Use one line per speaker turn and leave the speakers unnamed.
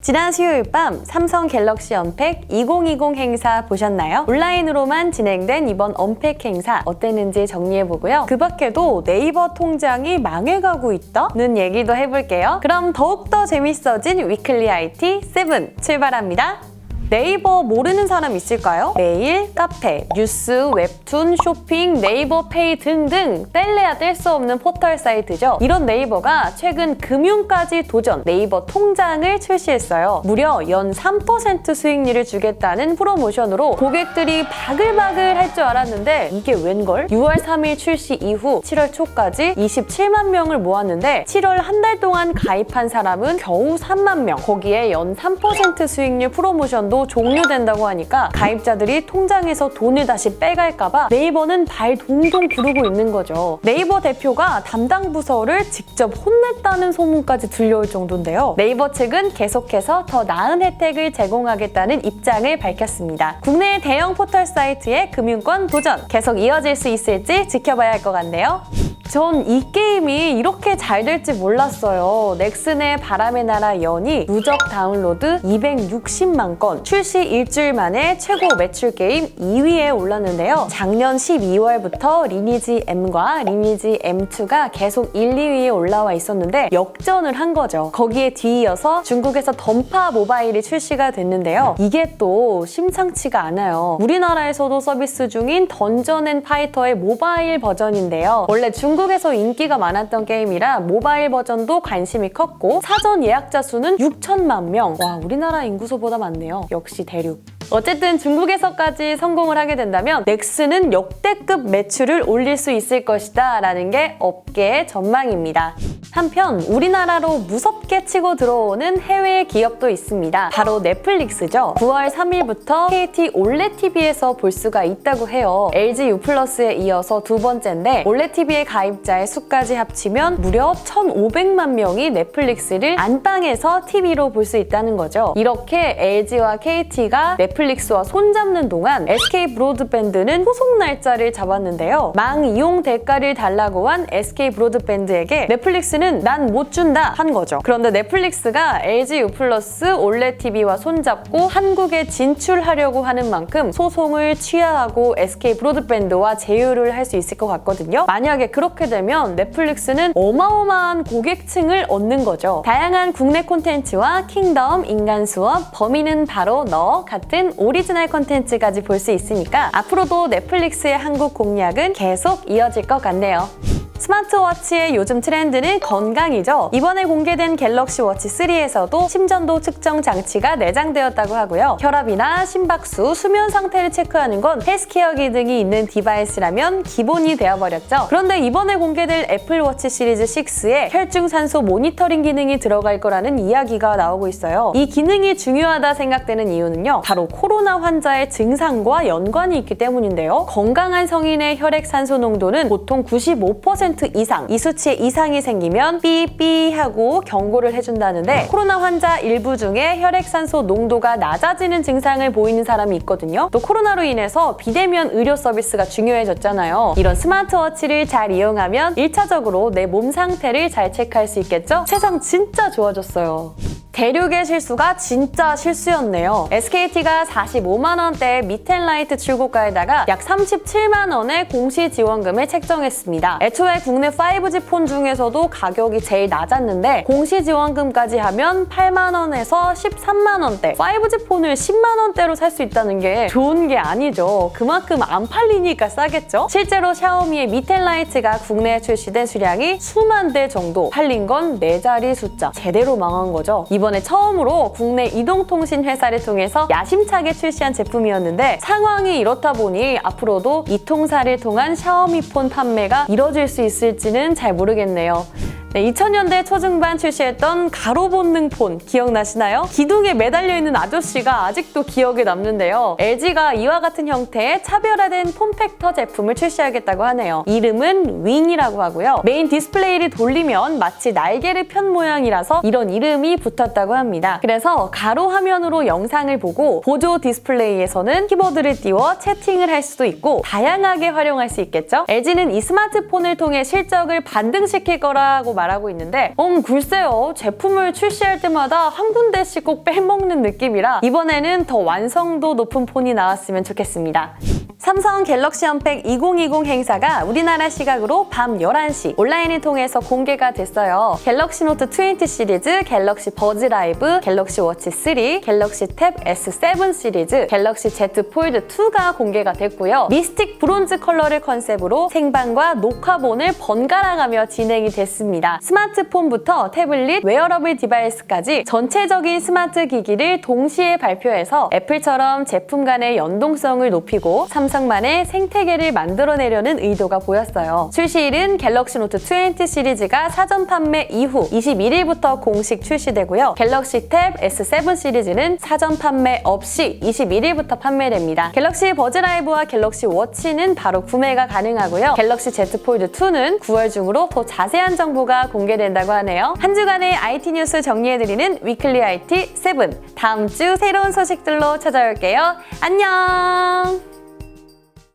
지난 수요일 밤 삼성 갤럭시 언팩 2020 행사 보셨나요? 온라인으로만 진행된 이번 언팩 행사 어땠는지 정리해보고요. 그 밖에도 네이버 통장이 망해가고 있다는 얘기도 해볼게요. 그럼 더욱더 재밌어진 위클리 IT 7 출발합니다. 네이버 모르는 사람 있을까요? 메일, 카페, 뉴스, 웹툰, 쇼핑, 네이버 페이 등등 뗄래야 뗄 수 없는 포털 사이트죠. 이런 네이버가 최근 금융까지 도전 네이버 통장을 출시했어요. 무려 연 3% 수익률을 주겠다는 프로모션으로 고객들이 바글바글 할 줄 알았는데 이게 웬걸? 6월 3일 출시 이후 7월 초까지 27만 명을 모았는데 7월 한 달 동안 가입한 사람은 겨우 3만 명. 거기에 연 3% 수익률 프로모션도 종료된다고 하니까 가입자들이 통장에서 돈을 다시 빼갈까봐 네이버는 발 동동 구르고 있는 거죠. 네이버 대표가 담당 부서를 직접 혼냈다는 소문까지 들려올 정도인데요. 네이버 측은 계속해서 더 나은 혜택을 제공하겠다는 입장을 밝혔습니다. 국내 대형 포털 사이트의 금융권 도전 계속 이어질 수 있을지 지켜봐야 할 것 같네요. 전 이 게임이 이렇게 잘 될지 몰랐어요. 넥슨의 바람의 나라 연이 누적 다운로드 260만 건, 출시 일주일 만에 최고 매출 게임 2위에 올랐는데요. 작년 12월부터 리니지 M과 리니지 M2가 계속 1, 2위에 올라와 있었는데 역전을 한 거죠. 거기에 뒤이어서 중국에서 던파 모바일이 출시가 됐는데요. 이게 또 심상치가 않아요. 우리나라에서도 서비스 중인 던전 앤 파이터의 모바일 버전인데요. 원래 중국 에서 인기가 많았던 게임이라 모바일 버전도 관심이 컸고 사전 예약자 수는 6천만 명. 와, 우리나라 인구수보다 많네요. 역시 대륙. 어쨌든 중국에서까지 성공을 하게 된다면 넥슨은 역대급 매출을 올릴 수 있을 것이다 라는 게 업계의 전망입니다. 한편 우리나라로 무섭게 치고 들어오는 해외 기업도 있습니다. 바로 넷플릭스죠. 9월 3일부터 KT 올레 TV에서 볼 수가 있다고 해요. LG U 플러스에 이어서 두 번째인데 올레 TV의 가입자의 수까지 합치면 무려 1,500만 명이 넷플릭스를 안방에서 TV로 볼 수 있다는 거죠. 이렇게 LG와 KT가 넷플릭스 와 손잡는 동안 SK 브로드밴드는 후속 날짜를 잡았는데요. 망 이용 대가를 달라고 한 SK 브로드밴드에게 넷플릭스는 난 못 준다 한 거죠. 그런데 넷플릭스가 LG U 플러스 올레 TV와 손잡고 한국에 진출하려고 하는 만큼 소송을 취하하고 SK 브로드밴드와 제휴를 할 수 있을 것 같거든요. 만약에 그렇게 되면 넷플릭스는 어마어마한 고객층을 얻는 거죠. 다양한 국내 콘텐츠와 킹덤, 인간 수업, 범인은 바로 너 같은 오리지널 콘텐츠까지 볼 수 있으니까 앞으로도 넷플릭스의 한국 공략은 계속 이어질 것 같네요. 스마트워치의 요즘 트렌드는 건강이죠. 이번에 공개된 갤럭시 워치 3에서도 심전도 측정 장치가 내장되었다고 하고요. 혈압이나 심박수, 수면 상태를 체크하는 건 헬스케어 기능이 있는 디바이스라면 기본이 되어버렸죠. 그런데 이번에 공개될 애플워치 시리즈 6에 혈중산소 모니터링 기능이 들어갈 거라는 이야기가 나오고 있어요. 이 기능이 중요하다 생각되는 이유는요. 바로 코로나 환자의 증상과 연관이 있기 때문인데요. 건강한 성인의 혈액 산소 농도는 보통 95% 이상, 이 수치 이상이 생기면 삐삐 하고 경고를 해준다는데 코로나 환자 일부 중에 혈액산소 농도가 낮아지는 증상을 보이는 사람이 있거든요. 또 코로나로 인해서 비대면 의료 서비스가 중요해졌잖아요. 이런 스마트워치를 잘 이용하면 1차적으로 내 몸 상태를 잘 체크할 수 있겠죠? 세상 진짜 좋아졌어요. 대륙의 실수가 진짜 실수였네요. SKT가 45만 원대 미텐라이트 출고가에다가 약 37만 원의 공시 지원금을 책정했습니다. 애초에 국내 5G 폰 중에서도 가격이 제일 낮았는데 공시 지원금까지 하면 8만 원에서 13만 원대. 5G 폰을 10만 원대로 살 수 있다는 게 좋은 게 아니죠. 그만큼 안 팔리니까 싸겠죠? 실제로 샤오미의 미텐라이트가 국내에 출시된 수량이 수만 대 정도 팔린 건 네 자리 숫자. 제대로 망한 거죠. 이번 에 처음으로 국내 이동통신 회사를 통해서 야심차게 출시한 제품이었는데 상황이 이렇다 보니 앞으로도 이 통사를 통한 샤오미 폰 판매가 이뤄질 수 있을지는 잘 모르겠네요. 네, 2000년대 초중반 출시했던 가로 본능 폰 기억나시나요? 기둥에 매달려 있는 아저씨가 아직도 기억에 남는데요. LG가 이와 같은 형태의 차별화된 폼팩터 제품을 출시하겠다고 하네요. 이름은 윙이라고 하고요. 메인 디스플레이를 돌리면 마치 날개를 편 모양이라서 이런 이름이 붙었다고 합니다. 그래서 가로 화면으로 영상을 보고 보조 디스플레이에서는 키보드를 띄워 채팅을 할 수도 있고 다양하게 활용할 수 있겠죠? LG는 이 스마트폰을 통해 실적을 반등시킬 거라고 말하고 있는데 음 글쎄요 제품을 출시할 때마다 한 군데씩 꼭 빼먹는 느낌이라 이번에는 더 완성도 높은 폰이 나왔으면 좋겠습니다. 삼성 갤럭시 언팩 2020 행사가 우리나라 시각으로 밤 11시 온라인을 통해서 공개가 됐어요. 갤럭시 노트 20 시리즈, 갤럭시 버즈 라이브, 갤럭시 워치 3, 갤럭시 탭 S7 시리즈, 갤럭시 Z 폴드 2가 공개가 됐고요. 미스틱 브론즈 컬러를 컨셉으로 생방과 녹화본을 번갈아가며 진행이 됐습니다. 스마트폰부터 태블릿, 웨어러블 디바이스까지 전체적인 스마트 기기를 동시에 발표해서 애플처럼 제품 간의 연동성을 높이고 삼성만의 생태계를 만들어내려는 의도가 보였어요. 출시일은 갤럭시 노트 20 시리즈가 사전 판매 이후 21일부터 공식 출시되고요. 갤럭시 탭 S7 시리즈는 사전 판매 없이 21일부터 판매됩니다. 갤럭시 버즈 라이브와 갤럭시 워치는 바로 구매가 가능하고요. 갤럭시 Z 폴드 2는 9월 중으로 더 자세한 정보가 공개된다고 하네요. 한 주간의 IT 뉴스 정리해드리는 위클리 IT 7. 다음 주 새로운 소식들로 찾아올게요. 안녕!